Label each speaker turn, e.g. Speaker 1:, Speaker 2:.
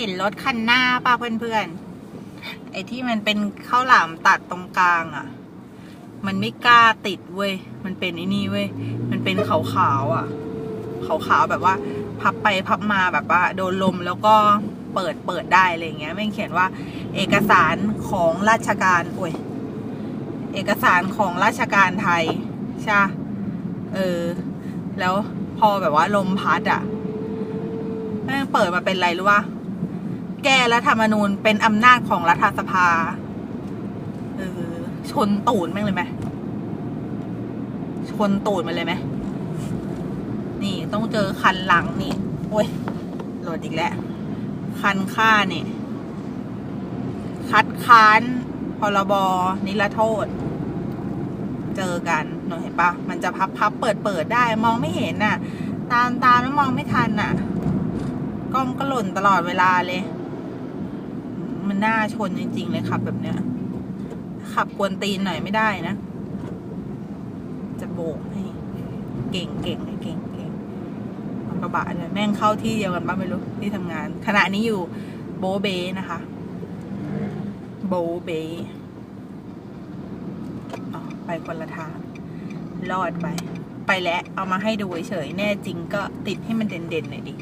Speaker 1: เห็นรถคันหน้าป่ะเพื่อนๆ ไอ้ที่มันเป็นข้าวหลามตัดตรงกลางอะ่ะ มันไม่กล้าติดเว้ย มันเป็นไอ้นี่เว้ย มันเป็นขาวๆอะ ขาวๆแบบว่า พับไปพับมาแบบว่า โดนลมแล้วก็เปิดเปิดได้อะไรเงี้ยไม่งเขียนว่า เอกสารของราชการโอ้ยเอกสารของราชการไทยใช่เออ แล้วพอแบบว่าลมพัดอะ่ะแม่งเปิดมาเป็นไรรู้ป่ะ แก้รัฐธรรมนูญเป็นอำนาจของรัฐสภาเออชนตูดแม่งเลยไหมชนตูดมันเลยไหมนี่ต้องเจอคันหลังนี่โอ้ยโหลดอีกแล้ว คันค่านี่คัดค้านพรบนิรโทษ เจอกันหนูเห็นปะมันจะพับพับเปิดเปิดได้มองไม่เห็นน่ะ ตามตามแล้วมองไม่ทันน่ะ กล้องก็หล่นตลอดเวลาเลย มันน่าชนจริง ๆ เลยขับแบบเนี้ย ขับกวนตีนหน่อยไม่ได้นะ จะโบกให้เก่งเก่งเลยเก่งเก่งเอากระบะเลยแม่งเข้าที่เดียวกันบ้างไม่รู้ที่ทำงาน ขณะนี้อยู่โบเบนะคะ โบเบไปคนละทางรอดไป ไปแล้วเอามาให้ดูเฉยๆแน่จริงก็ติดให้มันเด่นๆหน่อยดิ